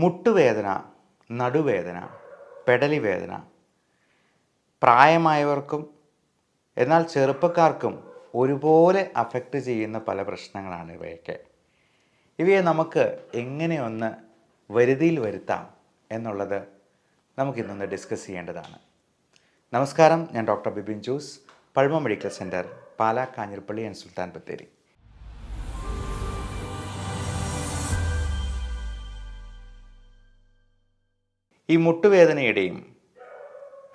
മുട്ടുവേദന നടുവേദന പെടലി വേദന പ്രായമായവർക്കും എന്നാൽ ചെറുപ്പക്കാർക്കും ഒരുപോലെ അഫക്റ്റ് ചെയ്യുന്ന പല പ്രശ്നങ്ങളാണ് ഇവയൊക്കെ. ഇവയെ നമുക്ക് എങ്ങനെ ഒന്ന് വരുതിയിൽ വരുത്താം എന്നുള്ളത് നമുക്കിന്നൊന്ന് ഡിസ്കസ് ചെയ്യേണ്ടതാണ്. നമസ്കാരം ഞാൻ doctor Bibin Jose Pazhama medical centre Pala Kanjirappally and Sultan Bathery. ഈ മുട്ടുവേദനയുടെയും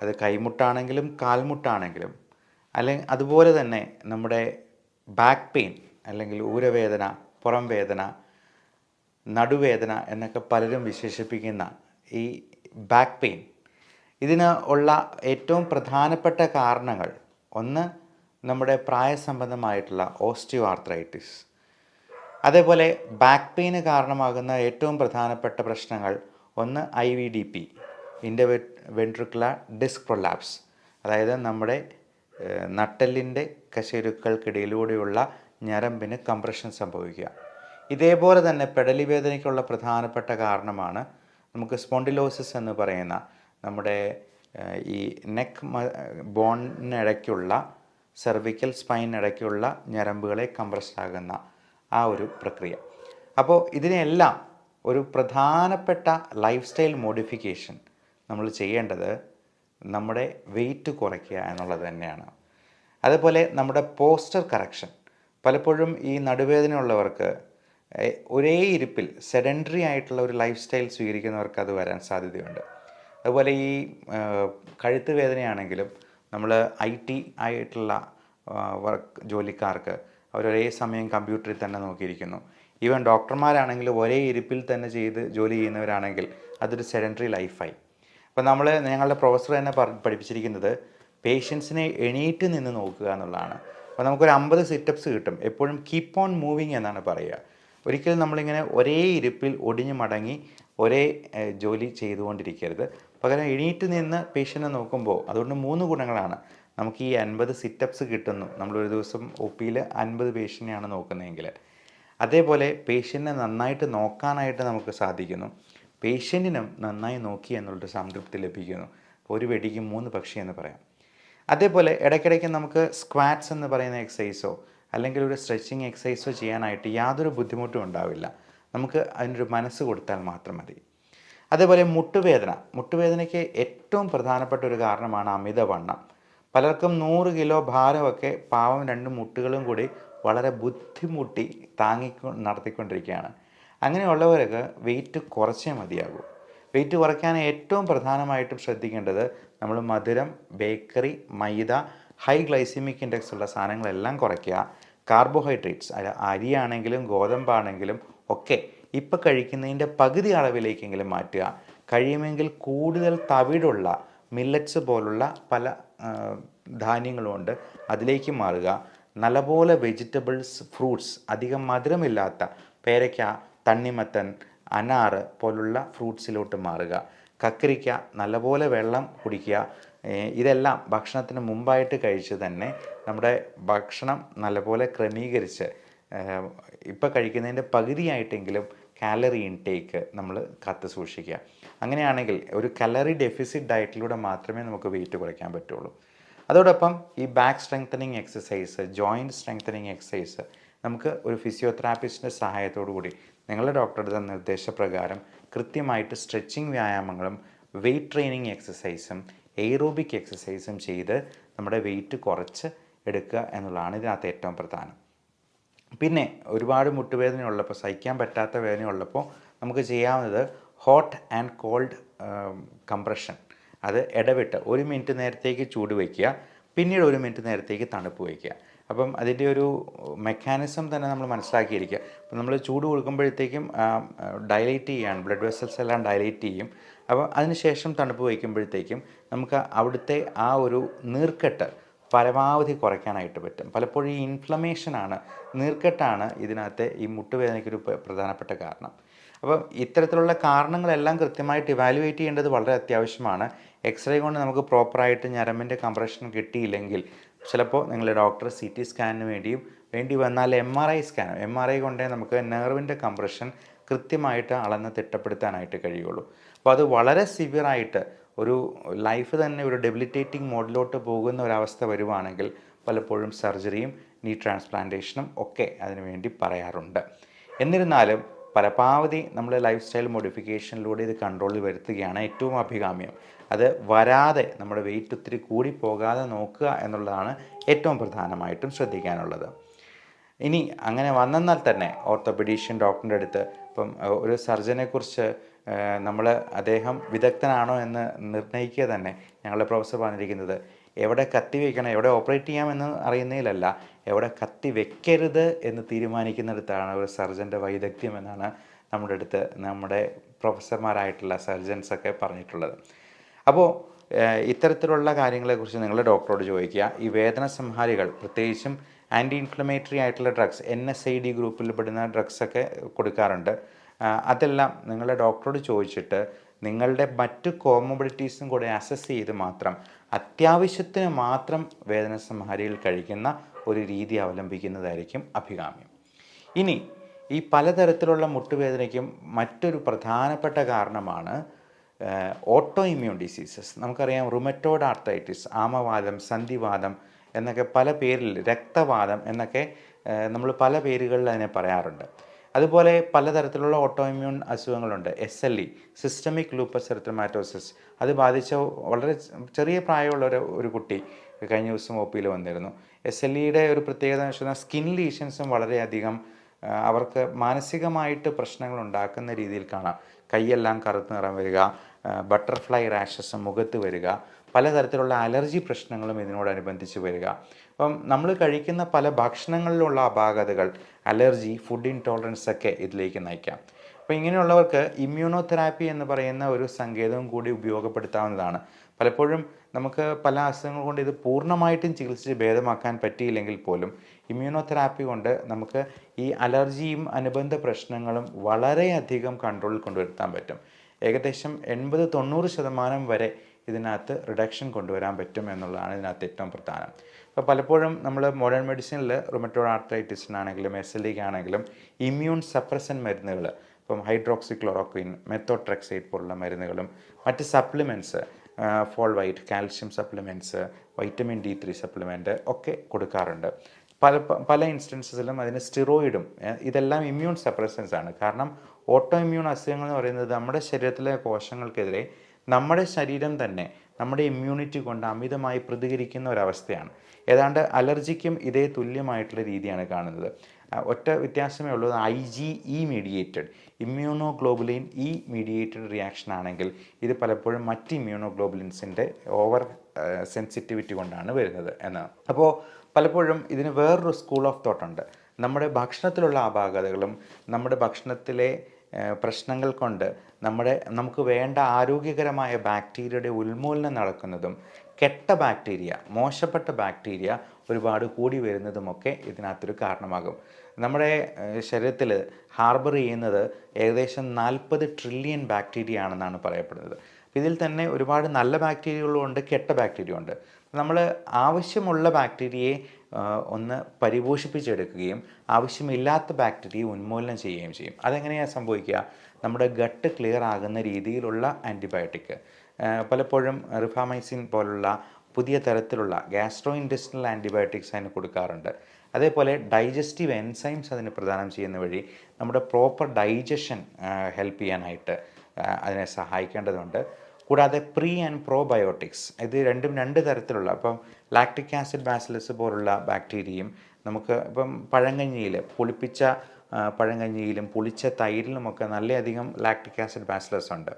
അത് കൈമുട്ടാണെങ്കിലും കാൽമുട്ടാണെങ്കിലും അല്ലെങ്കിൽ അതുപോലെ തന്നെ നമ്മുടെ ബാക്ക് പെയിൻ അല്ലെങ്കിൽ ഊരവേദന പുറം വേദന നടുവേദന എന്നൊക്കെ പലരും വിശേഷിപ്പിക്കുന്ന ഈ ബാക്ക് പെയിൻ ഇതിന് ഉള്ള ഏറ്റവും പ്രധാനപ്പെട്ട കാരണങ്ങൾ ഒന്ന് നമ്മുടെ പ്രായസംബന്ധമായിട്ടുള്ള ഓസ്റ്റിയോ ആർത്രൈറ്റിസ് അതേപോലെ ബാക്ക് പെയിന് കാരണമാകുന്ന ഏറ്റവും പ്രധാനപ്പെട്ട പ്രശ്നങ്ങൾ ഒന്ന് ഐ വി ഡി പി ഇന്റെ വെൻട്രിക്കുലർ ഡിസ്ക് പ്രൊലാപ്സ് അതായത് നമ്മുടെ നട്ടലിന്റെ കശേരുക്കൾക്കിടയിലൂടെയുള്ള ഞരമ്പിന് കംപ്രഷൻ സംഭവിക്കുക. ഇതേപോലെ തന്നെ പെടലി വേദനയ്ക്കുള്ള പ്രധാനപ്പെട്ട കാരണമാണ് നമുക്ക് സ്പോണ്ടിലോസിസ് എന്ന് പറയുന്ന നമ്മുടെ ഈ നെക്ക് ബോണിനിടയ്ക്കുള്ള സെർവിക്കൽ സ്പൈനിടയ്ക്കുള്ള ഞരമ്പുകളെ കംപ്രസ് ആകുന്ന ആ ഒരു പ്രക്രിയ. അപ്പോൾ ഇതിനെല്ലാം ഒരു പ്രധാനപ്പെട്ട ലൈഫ് സ്റ്റൈൽ മോഡിഫിക്കേഷൻ നമ്മൾ ചെയ്യേണ്ടത് നമ്മുടെ വെയിറ്റ് കുറയ്ക്കുക എന്നുള്ളത് തന്നെയാണ്. അതുപോലെ നമ്മുടെ പോസ്റ്റർ കറക്ഷൻ പലപ്പോഴും ഈ നടുവേദന ഉള്ളവർക്ക് ഒരേ ഇരിപ്പിൽ സെഡൻഡറി ആയിട്ടുള്ള ഒരു ലൈഫ് സ്റ്റൈൽ സ്വീകരിക്കുന്നവർക്ക് അത് വരാൻ സാധ്യതയുണ്ട്. അതുപോലെ ഈ കഴുത്ത് വേദനയാണെങ്കിലും നമ്മൾ ഐ ടി ആയിട്ടുള്ള വർക്ക് ജോലിക്കാർക്ക് അവരൊരേ സമയം കമ്പ്യൂട്ടറിൽ തന്നെ നോക്കിയിരിക്കുന്നു. ഈവൻ ഡോക്ടർമാരാണെങ്കിൽ ഒരേ ഇരിപ്പിൽ തന്നെ ചെയ്ത് ജോലി ചെയ്യുന്നവരാണെങ്കിൽ അതൊരു സെഡന്ററി ലൈഫായി അപ്പോൾ നമ്മൾ ഞങ്ങളുടെ പ്രൊഫസർ തന്നെ പഠിപ്പിച്ചിരിക്കുന്നത് പേഷ്യൻസിനെ എണീറ്റ് നിന്ന് നോക്കുക എന്നുള്ളതാണ്. അപ്പോൾ നമുക്കൊരു അമ്പത് സിറ്റപ്സ് കിട്ടും. എപ്പോഴും കീപ്പ് ഓൺ മൂവിങ് എന്നാണ് പറയുക. ഒരിക്കലും നമ്മളിങ്ങനെ ഒരേ ഇരിപ്പിൽ ഒടിഞ്ഞു മടങ്ങി ഒരേ ജോലി ചെയ്തുകൊണ്ടിരിക്കരുത്. പകരം എണീറ്റ് നിന്ന് പേഷ്യന്റിനെ നോക്കുമ്പോൾ അതുകൊണ്ട് മൂന്ന് ഗുണങ്ങളാണ്. നമുക്ക് ഈ അൻപത് സിറ്റപ്സ് കിട്ടുന്നു. നമ്മളൊരു ദിവസം ഒ പിയിൽ അൻപത് പേഷ്യന്റെയാണ് നോക്കുന്നതെങ്കിൽ. അതേപോലെ പേഷ്യന്റിനെ നന്നായിട്ട് നോക്കാനായിട്ട് നമുക്ക് സാധിക്കുന്നു. പേഷ്യന്റിനും നന്നായി നോക്കി എന്നുള്ളൊരു സംതൃപ്തി ലഭിക്കുന്നു. ഒരു വെടിക്ക് മൂന്ന് പക്ഷി എന്ന് പറയാം. അതേപോലെ ഇടയ്ക്കിടയ്ക്ക് നമുക്ക് സ്ക്വാറ്റ്സ് എന്ന് പറയുന്ന എക്സസൈസോ അല്ലെങ്കിൽ ഒരു സ്ട്രെച്ചിങ് എക്സസൈസോ ചെയ്യാനായിട്ട് യാതൊരു ബുദ്ധിമുട്ടും ഉണ്ടാവില്ല. നമുക്ക് അതിനൊരു മനസ്സ് കൊടുത്താൽ മാത്രം മതി. അതേപോലെ മുട്ടുവേദന. മുട്ടുവേദനയ്ക്ക് ഏറ്റവും പ്രധാനപ്പെട്ട ഒരു കാരണമാണ് അമിതവണ്ണം. പലർക്കും നൂറ് കിലോ ഭാരമൊക്കെ പാവം രണ്ട് മുട്ടുകളും കൂടി വളരെ ബുദ്ധിമുട്ടി താങ്ങി നടത്തിക്കൊണ്ടിരിക്കുകയാണ്. അങ്ങനെയുള്ളവർക്ക് വെയിറ്റ് കുറച്ചേ മതിയാകൂ. വെയിറ്റ് കുറയ്ക്കാൻ ഏറ്റവും പ്രധാനമായിട്ടും ശ്രദ്ധിക്കേണ്ടത് നമ്മൾ മധുരം bakery maida high glycemic index ഉള്ള സാധനങ്ങളെല്ലാം കുറയ്ക്കുക. കാർബോഹൈഡ്രേറ്റ്സ് അല്ല അരിയാണെങ്കിലും ഗോതമ്പാണെങ്കിലും ഒക്കെ ഇപ്പം കഴിക്കുന്നതിന്റെ പകുതി അളവിലേക്കെങ്കിലും മാറ്റുക. കഴിയുമെങ്കിൽ കൂടുതൽ തവിടുള്ള മില്ലറ്റ്സ് പോലുള്ള പല ധാന്യങ്ങളുമുണ്ട്. അതിലേക്ക് മാറുക. നല്ലപോലെ വെജിറ്റബിൾസ് ഫ്രൂട്ട്സ് അധികം മധുരമില്ലാത്ത പേരയ്ക്ക തണ്ണിമത്തൻ അനാറ് പോലുള്ള ഫ്രൂട്ട്സിലോട്ട് മാറുക. കക്കരിക്ക നല്ലപോലെ വെള്ളം കുടിക്കുക. ഇതെല്ലാം ഭക്ഷണത്തിന് മുമ്പായിട്ട് കഴിച്ച് തന്നെ നമ്മുടെ ഭക്ഷണം നല്ലപോലെ ക്രമീകരിച്ച് ഇപ്പോൾ കഴിക്കുന്നതിന്റെ പകുതിയായിട്ടെങ്കിലും കാലറി ഇൻടേക്ക് നമ്മൾ കാത്തു സൂക്ഷിക്കുക. അങ്ങനെയാണെങ്കിൽ ഒരു കലറി ഡെഫിസിറ്റ് ഡയറ്റിലൂടെ മാത്രമേ നമുക്ക് വെയിറ്റ് കുറയ്ക്കാൻ പറ്റുള്ളൂ. അതോടൊപ്പം ഈ back strengthening exercise joint strengthening exercise നമുക്ക് ഒരു ഫിസിയോതെറാപ്പിസ്റ്റിന്റെ സഹായത്തോടു കൂടി നിങ്ങളുടെ ഡോക്ടറുടെ നിർദ്ദേശപ്രകാരം കൃത്യമായിട്ട് സ്ട്രെച്ചിങ് വ്യായാമങ്ങളും വെയിറ്റ് ട്രെയിനിങ് എക്സസൈസും എയ്റോബിക് എക്സസൈസും ചെയ്ത് നമ്മുടെ വെയിറ്റ് കുറച്ച് എടുക്കുക എന്നുള്ളതാണ് ഇതിനകത്ത് ഏറ്റവും പ്രധാനം. പിന്നെ ഒരുപാട് മുട്ടുവേദന ഉള്ളപ്പോൾ സഹിക്കാൻ പറ്റാത്ത വേദന ഉള്ളപ്പോൾ നമുക്ക് ചെയ്യാവുന്നത് ഹോട്ട് ആൻഡ് കോൾഡ് കംപ്രഷൻ അത് ഇടവിട്ട് ഒരു മിനിറ്റ് നേരത്തേക്ക് ചൂട് വയ്ക്കുക പിന്നീട് ഒരു മിനിറ്റ് നേരത്തേക്ക് തണുപ്പ് വയ്ക്കുക അപ്പം അതിന്റെ ഒരു മെക്കാനിസം തന്നെ നമ്മൾ മനസ്സിലാക്കിയിരിക്കുക. അപ്പം നമ്മൾ ചൂട് കൊടുക്കുമ്പോഴത്തേക്കും ഡയലേറ്റ് ചെയ്യാണ് ബ്ലഡ് വെസൽസ് എല്ലാം ഡയലേറ്റ് ചെയ്യും. അപ്പോൾ അതിനുശേഷം തണുപ്പ് വയ്ക്കുമ്പോഴത്തേക്കും നമുക്ക് അവിടുത്തെ ആ ഒരു നീർക്കെട്ട് പരമാവധി കുറയ്ക്കാനായിട്ട് പറ്റും. പലപ്പോഴും ഈ ഇൻഫ്ലമേഷനാണ് നീർക്കെട്ടാണ് ഇതിനകത്തെ ഈ മുട്ടുവേദനയ്ക്കൊരു പ്ര- പ്രധാനപ്പെട്ട കാരണം. അപ്പം ഇത്തരത്തിലുള്ള കാരണങ്ങളെല്ലാം കൃത്യമായിട്ട് ഇവാലുവേറ്റ് ചെയ്യേണ്ടത് വളരെ അത്യാവശ്യമാണ്. എക്സ്റേ കൊണ്ട് നമുക്ക് പ്രോപ്പറായിട്ട് ഞരമ്പിന്റെ കംപ്രഷൻ കിട്ടിയില്ലെങ്കിൽ ചിലപ്പോൾ നിങ്ങൾ ഡോക്ടർ സി ടി സ്കാനിന് വേണ്ടിയും വേണ്ടി വന്നാൽ M R I scan M R I കൊണ്ടേ നമുക്ക് നെർവിന്റെ കംപ്രഷൻ കൃത്യമായിട്ട് അളന്ന് തിട്ടപ്പെടുത്താനായിട്ട് കഴിയുള്ളൂ. അപ്പോൾ അത് വളരെ സിവിയറായിട്ട് ഒരു ലൈഫ് തന്നെ ഒരു ഡെബിലിറ്റേറ്റിംഗ് മോഡിലോട്ട് പോകുന്ന ഒരവസ്ഥ വരുവാണെങ്കിൽ പലപ്പോഴും സർജറിയും നീ ട്രാൻസ്പ്ലാന്റേഷനും ഒക്കെ അതിനുവേണ്ടി പറയാറുണ്ട്. എന്നിരുന്നാലും പരമാവധി നമ്മൾ ലൈഫ് സ്റ്റൈൽ മോഡിഫിക്കേഷനിലൂടെ ഇത് കൺട്രോളിൽ വരുത്തുകയാണ് ഏറ്റവും അഭികാമ്യം. അത് വരാതെ നമ്മുടെ വെയിറ്റ് ഒത്തിരി കൂടി പോകാതെ നോക്കുക എന്നുള്ളതാണ് ഏറ്റവും പ്രധാനമായിട്ടും ശ്രദ്ധിക്കാനുള്ളത്. ഇനി അങ്ങനെ വന്നെന്നാൽ തന്നെ ഓർത്തോപെഡീഷ്യൻ ഡോക്ടറിന്റെ അടുത്ത് ഇപ്പം ഒരു സർജനെ കുറിച്ച് നമ്മൾ അദ്ദേഹം വിദഗ്ധനാണോ എന്ന് നിർണയിക്കുക തന്നെ ഞങ്ങളുടെ പ്രൊഫസർ പറഞ്ഞിരിക്കുന്നത്. എവിടെ കത്തി വയ്ക്കണം എവിടെ ഓപ്പറേറ്റ് ചെയ്യാമെന്ന് അറിയുന്നതിലല്ല എവിടെ കത്തി വെക്കരുത് എന്ന് തീരുമാനിക്കുന്നിടത്താണ് ഒരു സർജന്റെ വൈദഗ്ധ്യം എന്നാണ് നമ്മുടെ അടുത്ത് നമ്മുടെ പ്രൊഫസർമാരായിട്ടുള്ള സർജൻസൊക്കെ പറഞ്ഞിട്ടുള്ളത്. അപ്പോൾ ഇത്തരത്തിലുള്ള കാര്യങ്ങളെക്കുറിച്ച് നിങ്ങൾ ഡോക്ടറോട് ചോദിക്കുക. ഈ വേദന സംഹാരികൾ പ്രത്യേകിച്ചും ആന്റി ഇൻഫ്ലമേറ്ററി ആയിട്ടുള്ള drugs N S I D ഗ്രൂപ്പിൽ പെടുന്ന ഡ്രഗ്സൊക്കെ കൊടുക്കാറുണ്ട്. അതെല്ലാം നിങ്ങളുടെ ഡോക്ടറോട് ചോദിച്ചിട്ട് നിങ്ങളുടെ മറ്റ് കോമോബിലിറ്റീസും കൂടെ അസസ് ചെയ്ത് മാത്രം അത്യാവശ്യത്തിന് മാത്രം വേദന സംഹാരികൾ കഴിക്കുന്ന ഒരു രീതി അവലംബിക്കുന്നതായിരിക്കും അഭികാമ്യം. ഇനി ഈ പലതരത്തിലുള്ള മുട്ടുവേദനയ്ക്കും മറ്റൊരു പ്രധാനപ്പെട്ട കാരണമാണ് ഓട്ടോ ഇമ്മ്യൂൺ ഡിസീസസ് നമുക്കറിയാം റുമറ്റോഡ് ആർത്തൈറ്റിസ് ആമവാദം സന്ധിവാദം എന്നൊക്കെ പല പേരിൽ രക്തവാദം എന്നൊക്കെ നമ്മൾ പല പേരുകളിൽ അതിനെ പറയാറുണ്ട്. അതുപോലെ പലതരത്തിലുള്ള auto immune അസുഖങ്ങളുണ്ട്. S L E systemic lupus erythematosus അത് ബാധിച്ച വളരെ ചെറിയ പ്രായമുള്ള ഒരു ഒരു കുട്ടി കഴിഞ്ഞ ദിവസം ഒ പിയിൽ വന്നിരുന്നു. എസ് എൽ ഇയുടെ ഒരു പ്രത്യേകത എന്ന് വെച്ചാൽ സ്കിൻ ലീഷൻസും വളരെയധികം അവർക്ക് മാനസികമായിട്ട് പ്രശ്നങ്ങൾ ഉണ്ടാക്കുന്ന രീതിയിൽ കാണാം. കൈയെല്ലാം കറുത്ത് നിറം വരിക ബട്ടർഫ്ലൈ റാഷസ് മുഖത്ത് വരിക പലതരത്തിലുള്ള അലർജി പ്രശ്നങ്ങളും ഇതിനോടനുബന്ധിച്ച് വരിക. അപ്പം നമ്മൾ കഴിക്കുന്ന പല ഭക്ഷണങ്ങളിലുള്ള അപാകതകൾ അലർജി ഫുഡ് ഇൻടോളറൻസ് ഒക്കെ ഇതിലേക്ക് നയിക്കാം. അപ്പോൾ ഇങ്ങനെയുള്ളവർക്ക് ഇമ്മ്യൂണോതെറാപ്പി എന്ന് പറയുന്ന ഒരു സങ്കേതവും കൂടി ഉപയോഗപ്പെടുത്താവുന്നതാണ്. പലപ്പോഴും നമുക്ക് പല അസുഖങ്ങൾ കൊണ്ട് ഇത് പൂർണമായിട്ടും ചികിത്സിച്ച് ഭേദമാക്കാൻ പറ്റിയില്ലെങ്കിൽ പോലും ഇമ്മ്യൂണോതെറാപ്പി കൊണ്ട് നമുക്ക് ഈ അലർജിയും അനുബന്ധ പ്രശ്നങ്ങളും വളരെയധികം കൺട്രോളിൽ കൊണ്ടുവരുത്താൻ പറ്റും. ഏകദേശം എൺപത് തൊണ്ണൂറ് ശതമാനം വരെ ഇതിനകത്ത് റിഡക്ഷൻ കൊണ്ടുവരാൻ പറ്റും എന്നുള്ളതാണ് ഇതിനകത്ത് ഏറ്റവും പ്രധാനം. അപ്പോൾ പലപ്പോഴും നമ്മൾ മോഡേൺ മെഡിസിനിൽ റൊമറ്റോ ആർത്രൈറ്റിസിനാണെങ്കിലും എസ് എൽ ആണെങ്കിലും ഇമ്മ്യൂൺ സപ്രസൻ മരുന്നുകൾ ഇപ്പം ഹൈഡ്രോക്സി ക്ലോറോക്വിൻ മെത്തോട്രെക്സൈറ്റ് പോലുള്ള മരുന്നുകളും മറ്റ് supplements folate calcium supplements vitamin D three supplement ഒക്കെ കൊടുക്കാറുണ്ട്. പല പല ഇൻസ്റ്റൻസസിലും അതിന് സ്റ്റിറോയിഡും ഇതെല്ലാം ഇമ്മ്യൂൺ സപ്രസൻസ് ആണ്. കാരണം ഓട്ടോ ഇമ്മ്യൂൺ അസുഖങ്ങൾ എന്ന് പറയുന്നത് നമ്മുടെ ശരീരത്തിലെ കോശങ്ങൾക്കെതിരെ നമ്മുടെ ശരീരം തന്നെ നമ്മുടെ ഇമ്മ്യൂണിറ്റി കൊണ്ട് അമിതമായി പ്രതികരിക്കുന്ന ഒരവസ്ഥയാണ്. ഏതാണ്ട് അലർജിക്കും ഇതേ തുല്യമായിട്ടുള്ള രീതിയാണ് കാണുന്നത്. ഒറ്റ വ്യത്യാസമേ ഉള്ളൂ. I G E mediated immunoglobulin E mediated reaction ആണെങ്കിൽ ഇത് പലപ്പോഴും മറ്റ് ഇമ്മ്യൂണോ ഗ്ലോബുലിൻസിന്റെ ഓവർ സെൻസിറ്റിവിറ്റി കൊണ്ടാണ് വരുന്നത് എന്നാണ്. അപ്പോൾ പലപ്പോഴും ഇതിന് വേറൊരു സ്കൂൾ ഓഫ് തോട്ടുണ്ട് നമ്മുടെ ഭക്ഷണത്തിലുള്ള അപാകതകളും നമ്മുടെ ഭക്ഷണത്തിലെ പ്രശ്നങ്ങൾ കൊണ്ട് നമ്മുടെ നമുക്ക് വേണ്ട ആരോഗ്യകരമായ ബാക്ടീരിയയുടെ ഉന്മൂലനം നടക്കുന്നതും കെട്ട ബാക്ടീരിയ മോശപ്പെട്ട ബാക്ടീരിയ ഒരുപാട് കൂടി വരുന്നതുമൊക്കെ ഇതിനകത്തൊരു കാരണമാകും. നമ്മുടെ ശരീരത്തിൽ ഹാർബർ ചെയ്യുന്നത് ഏകദേശം നാൽപ്പത് ട്രില്യൺ ബാക്ടീരിയ ആണെന്നാണ് പറയപ്പെടുന്നത്. ഇതിൽ തന്നെ ഒരുപാട് നല്ല ബാക്ടീരിയകളും ഉണ്ട് കെട്ട ബാക്ടീരിയ ഉണ്ട്. നമ്മൾ ആവശ്യമുള്ള ബാക്ടീരിയയെ ഒന്ന് പരിപോഷിപ്പിച്ചെടുക്കുകയും ആവശ്യമില്ലാത്ത ബാക്ടീരിയയെ ഉന്മൂലനം ചെയ്യുകയും ചെയ്യും. അതെങ്ങനെയാണ് സംഭവിക്കുക? നമ്മുടെ ഗട്ട് ക്ലിയർ ആകുന്ന രീതിയിലുള്ള ആന്റിബയോട്ടിക് പലപ്പോഴും റിഫാമൈസിൻ പോലുള്ള പുതിയ തരത്തിലുള്ള ഗ്യാസ്ട്രോ ഇൻഡസ്ട്രിയൽ ആന്റിബയോട്ടിക്സ് അതിന് കൊടുക്കാറുണ്ട്. അതേപോലെ ഡൈജസ്റ്റീവ് എൻസൈംസ് അതിന് പ്രദാനം ചെയ്യുന്ന വഴി നമ്മുടെ പ്രോപ്പർ ഡൈജഷൻ ഹെൽപ്പ് ചെയ്യാനായിട്ട് അതിനെ സഹായിക്കേണ്ടതുണ്ട്. കൂടാതെ പ്രീ ആൻഡ് പ്രോബയോട്ടിക്സ് ഇത് രണ്ടും രണ്ട് തരത്തിലുള്ള അപ്പം ലാക്ടിക് ആസിഡ് ബാസിലസ് പോലുള്ള ബാക്ടീരിയയും നമുക്ക് ഇപ്പം പഴങ്കഞ്ഞിയിൽ പുളിപ്പിച്ച പഴങ്കഞ്ഞിയിലും പുളിച്ച തൈരിലുമൊക്കെ നല്ലയധികം ലാക്ടിക് ആസിഡ് ബാസിലസ് ഉണ്ട്.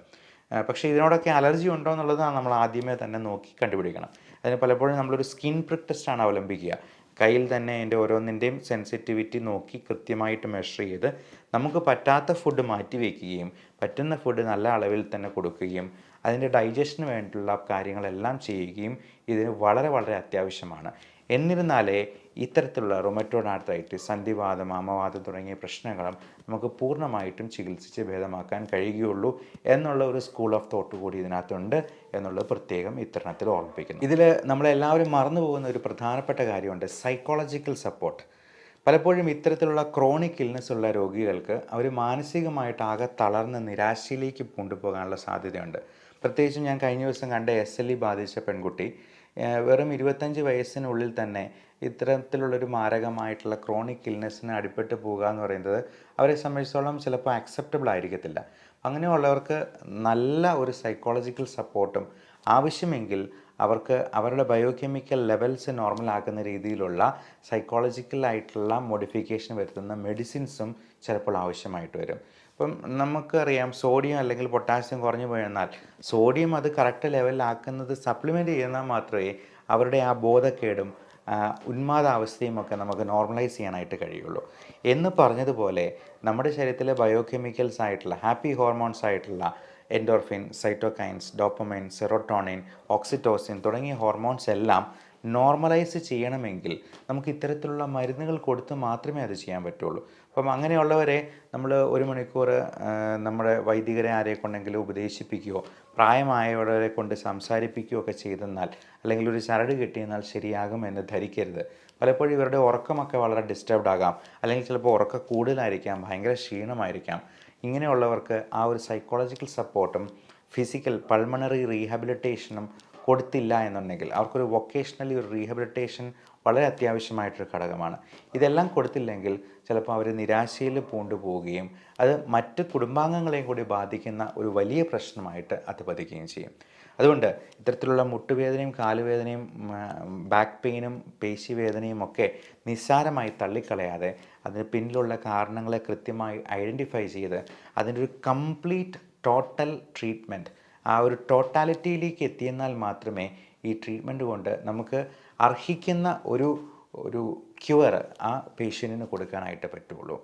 പക്ഷേ ഇതിനോടൊക്കെ അലർജി ഉണ്ടോ എന്നുള്ളതാണ് നമ്മൾ ആദ്യമേ തന്നെ നോക്കി കണ്ടുപിടിക്കണം. അതിന് പലപ്പോഴും നമ്മളൊരു സ്കിൻ പ്രിക് ടെസ്റ്റാണ് അവലംബിക്കുക. കയ്യിൽ തന്നെ അതിന്റെ ഓരോന്നിന്റെയും സെൻസിറ്റിവിറ്റി നോക്കി കൃത്യമായിട്ട് മെഷർ ചെയ്ത് നമുക്ക് പറ്റാത്ത ഫുഡ് മാറ്റി വയ്ക്കുകയും പറ്റുന്ന ഫുഡ് നല്ല അളവിൽ തന്നെ കൊടുക്കുകയും അതിന്റെ ഡൈജഷന് വേണ്ടിയിട്ടുള്ള കാര്യങ്ങളെല്ലാം ചെയ്യുകയും ഇതിന് വളരെ വളരെ അത്യാവശ്യമാണ്. എന്നിരുന്നാലേ ഇത്തരത്തിലുള്ള റൊമറ്റോഡ് ആർത്രൈറ്റിസ് സന്ധിവാദം അമവാദം തുടങ്ങിയ പ്രശ്നങ്ങളും നമുക്ക് പൂർണമായിട്ടും ചികിത്സിച്ച് ഭേദമാക്കാൻ കഴിയുകയുള്ളൂ എന്നുള്ള ഒരു സ്കൂൾ ഓഫ് തോട്ട് കൂടി ഇതിനകത്തുണ്ട് എന്നുള്ളത് പ്രത്യേകം ഇത്തരണത്തിൽ ഓർമ്മിപ്പിക്കുന്നു. ഇതിൽ നമ്മളെല്ലാവരും മറന്നു പോകുന്ന ഒരു പ്രധാനപ്പെട്ട കാര്യമുണ്ട് സൈക്കോളജിക്കൽ സപ്പോർട്ട് പലപ്പോഴും ഇത്തരത്തിലുള്ള ക്രോണിക് ഇൽനെസ് ഉള്ള രോഗികൾക്ക് അവർ മാനസികമായിട്ട് ആകെ തളർന്ന് നിരാശയിലേക്ക് കൊണ്ടുപോകാനുള്ള സാധ്യതയുണ്ട്. പ്രത്യേകിച്ചും ഞാൻ കഴിഞ്ഞ ദിവസം കണ്ട എസ് എൽ ഇ ബാധിച്ച പെൺകുട്ടി വെറും ഇരുപത്തഞ്ച് വയസ്സിനുള്ളിൽ തന്നെ ഇത്തരത്തിലുള്ളൊരു മാരകമായിട്ടുള്ള ക്രോണിക് ഇൽനെസ്സിന് അടിപ്പെട്ട് പോകുക എന്ന് പറയുന്നത് അവരെ സംബന്ധിച്ചോളം ചിലപ്പോൾ അക്സെപ്റ്റബിൾ ആയിരിക്കത്തില്ല. അങ്ങനെയുള്ളവർക്ക് നല്ല ഒരു സൈക്കോളജിക്കൽ സപ്പോർട്ടും ആവശ്യമെങ്കിൽ അവർക്ക് അവരുടെ ബയോകെമിക്കൽ ലെവൽസ് നോർമൽ ആക്കുന്ന രീതിയിലുള്ള സൈക്കോളജിക്കലായിട്ടുള്ള മോഡിഫിക്കേഷൻ വരുത്തുന്ന മെഡിസിൻസും ചിലപ്പോൾ ആവശ്യമായിട്ട് വരും. ഇപ്പം നമുക്കറിയാം സോഡിയം അല്ലെങ്കിൽ പൊട്ടാസ്യം കുറഞ്ഞു പോയെന്നാൽ സോഡിയം അത് കറക്റ്റ് ലെവലിലാക്കുന്നത് സപ്ലിമെന്റ് ചെയ്യുന്നാൽ മാത്രമേ അവരുടെ ആ ബോധക്കേടും ഉന്മാദാവസ്ഥയും ഒക്കെ നമുക്ക് നോർമലൈസ് ചെയ്യാനായിട്ട് കഴിയുള്ളൂ. എന്ന് പറഞ്ഞതുപോലെ നമ്മുടെ ശരീരത്തിലെ ബയോകെമിക്കൽസ് ആയിട്ടുള്ള ഹാപ്പി ഹോർമോൺസ് ആയിട്ടുള്ള endorphin cytokines dopamine serotonin oxytocin തുടങ്ങിയ ഹോർമോൺസ് എല്ലാം നോർമലൈസ് ചെയ്യണമെങ്കിൽ നമുക്ക് ഇത്തരത്തിലുള്ള മരുന്നുകൾ കൊടുത്ത് മാത്രമേ അത് ചെയ്യാൻ പറ്റുള്ളൂ. അപ്പം അങ്ങനെയുള്ളവരെ നമ്മൾ ഒരു മണിക്കൂർ നമ്മുടെ വൈദികരെ ആരെ കൊണ്ടെങ്കിലും ഉപദേശിപ്പിക്കുകയോ പ്രായമായവരെ കൊണ്ട് സംസാരിപ്പിക്കുകയോ ഒക്കെ ചെയ്തെന്നാൽ അല്ലെങ്കിൽ ഒരു ചരട് കിട്ടിയെന്നാൽ ശരിയാകും എന്ന് ധരിക്കരുത്. പലപ്പോഴും ഇവരുടെ ഉറക്കമൊക്കെ വളരെ ഡിസ്റ്റർബ്ഡ് ആകാം. അല്ലെങ്കിൽ ചിലപ്പോൾ ഉറക്കം കൂടുതലായിരിക്കാം ഭയങ്കര ക്ഷീണമായിരിക്കാം. ഇങ്ങനെയുള്ളവർക്ക് ആ ഒരു സൈക്കോളജിക്കൽ സപ്പോർട്ടും ഫിസിക്കൽ പൾമണറി റീഹാബിലിറ്റേഷനും കൊടുത്തില്ല എന്നുണ്ടെങ്കിൽ അവർക്കൊരു വൊക്കേഷണലി ഒരു റീഹബിലിറ്റേഷൻ വളരെ അത്യാവശ്യമായിട്ടൊരു ഘടകമാണ്. ഇതെല്ലാം കൊടുത്തില്ലെങ്കിൽ ചിലപ്പോൾ അവർ നിരാശയിൽ പൂണ്ടു പോവുകയും അത് മറ്റ് കുടുംബാംഗങ്ങളെയും കൂടി ബാധിക്കുന്ന ഒരു വലിയ പ്രശ്നമായിട്ട് അത് പതിക്കുകയും ചെയ്യും. അതുകൊണ്ട് ഇത്തരത്തിലുള്ള മുട്ടുവേദനയും കാലുവേദനയും ബാക്ക് പെയിനും പേശിവേദനയും ഒക്കെ നിസ്സാരമായി തള്ളിക്കളയാതെ അതിന് പിന്നിലുള്ള കാരണങ്ങളെ കൃത്യമായി ഐഡന്റിഫൈ ചെയ്ത് അതിന്റെ ഒരു കംപ്ലീറ്റ് ടോട്ടൽ ട്രീറ്റ്മെന്റ് ആ ഒരു ടോട്ടാലിറ്റിയിലേക്ക് എത്തിയെന്നാൽ മാത്രമേ ഈ ട്രീറ്റ്മെന്റ് കൊണ്ട് നമുക്ക് അർഹിക്കുന്ന ഒരു ഒരു ക്യുവർ ആ പേഷ്യന്റിന് കൊടുക്കാനായിട്ട് പറ്റുള്ളൂ.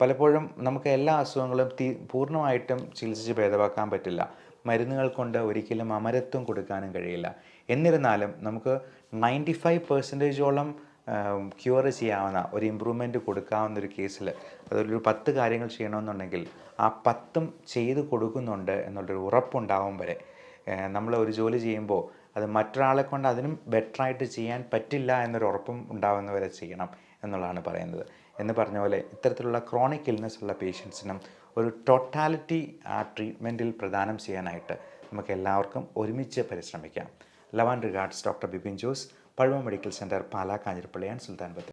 പലപ്പോഴും നമുക്ക് എല്ലാ അസുഖങ്ങളും തീ പൂർണമായിട്ടും ചികിത്സിച്ച് ഭേദമാക്കാൻ പറ്റില്ല. മരുന്നുകൾ കൊണ്ട് ഒരിക്കലും അമരത്വം കൊടുക്കാനും കഴിയില്ല. എന്നിരുന്നാലും നമുക്ക് നയന്റി ഫൈവ് പെർസെന്റേജോളം ക്യൂർ ചെയ്യാവുന്ന ഒരു ഇമ്പ്രൂവ്മെന്റ് കൊടുക്കാവുന്ന ഒരു കേസിൽ അതൊരു പത്ത് കാര്യങ്ങൾ ചെയ്യണമെന്നുണ്ടെങ്കിൽ ആ പത്തും ചെയ്ത് കൊടുക്കുന്നുണ്ട് എന്നുള്ളൊരു ഉറപ്പുണ്ടാവും വരെ. നമ്മൾ ഒരു ജോലി ചെയ്യുമ്പോൾ അത് മറ്റൊരാളെ കൊണ്ട് അതിനും ബെറ്ററായിട്ട് ചെയ്യാൻ പറ്റില്ല എന്നൊരു ഉറപ്പും ഉണ്ടാവുന്നവരെ ചെയ്യണം എന്നുള്ളതാണ് പറയുന്നത്. എന്ന് പറഞ്ഞ പോലെ ഇത്തരത്തിലുള്ള ക്രോണിക് ഇൽനെസ് ഉള്ള പേഷ്യൻസിനും ഒരു ടോട്ടാലിറ്റി ആ ട്രീറ്റ്മെന്റിൽ പ്രദാനം ചെയ്യാനായിട്ട് നമുക്ക് എല്ലാവർക്കും ഒരുമിച്ച് പരിശ്രമിക്കാം. Love and regards doctor Bipin Jose Pazhama medical centre Pala Kanjirappally and Sultan Bathery